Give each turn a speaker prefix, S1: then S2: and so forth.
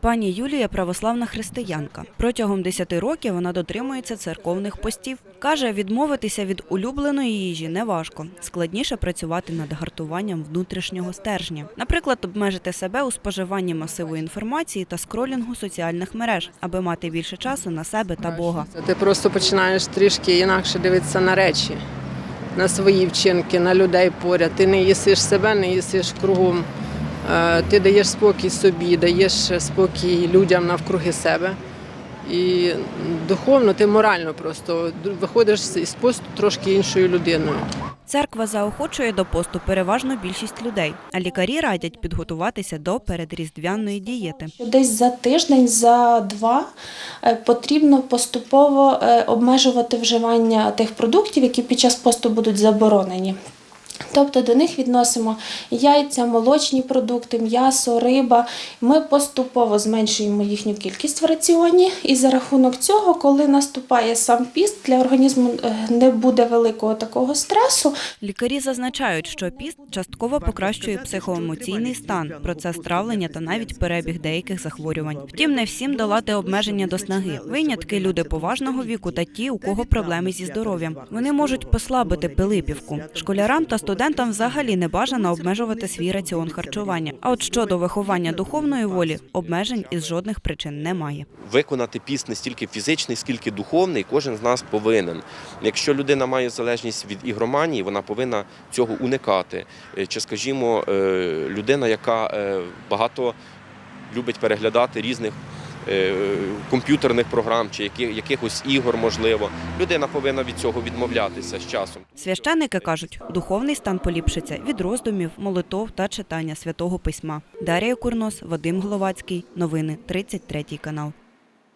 S1: Пані Юлія православна християнка. Протягом 10 років вона дотримується церковних постів. Каже, відмовитися від улюбленої їжі неважко. Складніше працювати над гартуванням внутрішнього стержня. Наприклад, обмежити себе у споживанні масиву інформації та скролінгу соціальних мереж, аби мати більше часу на себе та Бога.
S2: Ти просто починаєш трішки інакше дивитися на речі, на свої вчинки, на людей поряд. Ти не їсиш себе, не їсиш кругом. Е, Ти даєш спокій собі, даєш спокій людям навкруги себе. І духовно, ти морально просто виходиш із посту трошки іншою людиною.
S1: Церква заохочує до посту переважно більшість людей, а лікарі радять підготуватися до передріздвяної дієти.
S3: Десь за тиждень, за два е, потрібно поступово е, обмежувати вживання тих продуктів, які під час посту будуть заборонені. Тобто до них відносимо яйця, молочні продукти, м'ясо, риба. Ми поступово зменшуємо їхню кількість в раціоні, і за рахунок цього, коли наступає сам піст, для організму е, не буде великого такого стресу,
S1: Лікарі зазначають, що піст частково покращує психоемоційний стан, процес травлення та навіть перебіг деяких захворювань. Втім, не всім долати обмеження до снаги. Винятки люди поважного віку та ті, у кого проблеми зі здоров'ям. Вони можуть послабити пилипівку. Школярам та студентам взагалі не бажано обмежувати свій раціон харчування. А от щодо виховання духовної волі, обмежень із жодних причин немає.
S4: виконати піст не стільки фізичний, скільки духовний, кожен з нас повинен. Якщо людина має залежність від ігроманії, вона повинна цього уникати. Е, Чи, скажімо, е, людина, яка е, багато любить переглядати різних. Е, Комп'ютерних програм чи якихось ігор, можливо, людина повинна від цього відмовлятися з часом.
S1: Священники кажуть, духовний стан поліпшиться від роздумів, молитов та читання святого письма. Дарія Курнос, Вадим Головацький, Новини 33 канал.